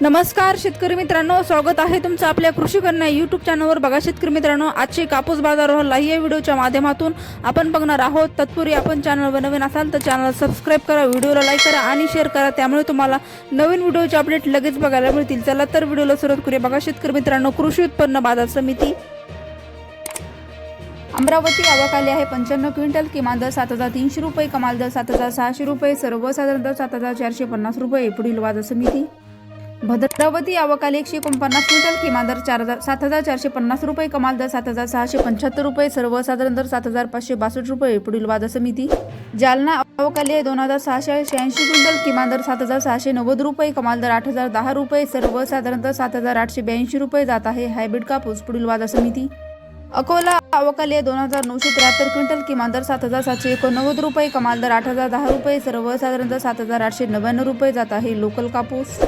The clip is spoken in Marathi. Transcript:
नमस्कार शेतकरी मित्रांनो. स्वागत आहे तुमचं आपल्या कृषी कन्या यूट्यूब चॅनलवर बघा शेतकरी मित्रांनो आजचे कापूस बाजारावर या व्हिडिओच्या माध्यमातून आपण बघणार आहोत. तत्पूर्वी आपण चॅनलवर नवीन असाल तर चॅनल सबस्क्राईब करा व्हिडिओला लाईक करा आणि शेअर करा. त्यामुळे तुम्हाला नवीन व्हिडिओचे अपडेट लगेच बघायला मिळतील. चला तर व्हिडिओला सुरुवात करूया. बघा शेतकरी मित्रांनो कृषी उत्पन्न बाजार समिती अमरावती आवक आली आहे. पंच्याण्णव क्विंटल किमान दर सात हजार तीनशे रुपये कमाल दर सात हजार सहाशे रुपये सर्वसाधारण दर सात हजार चारशे पन्नास रुपये पुढील बाजार समिती भद्रावती आवक एकशे एकोणपन्नास क्विंटल किमान दर चार हजार सात हजार चारशे पन्नास रुपये कमाल दर सात हजार सहाशे पंच्याहत्तर रुपये सर्वसाधारण दर सात हजार पाचशे बासष्ट रुपये पुढील वाद समिती जालना आवक दोन हजार सहाशे शहाऐंशी क्विंटल किमान दर सात हजार सहाशे नव्वद रुपये कमाल दर आठ हजार दहा रुपये सर्वसाधारण दर सात हजार आठशे ब्याऐंशी रुपये जात आहे. हायब्रिड कापूस पुढील वाद समिती अकोला अवकाले दोन हजार नऊशे त्र्याहत्तर क्विंटल किमान दर सात हजार सातशे एकोणनव्वद रुपये कमाल दर आठ हजार दहा रुपये सर्वसाधारण दर सात हजार आठशे नव्याण्णव रुपये जात आहे. लोकल कापूस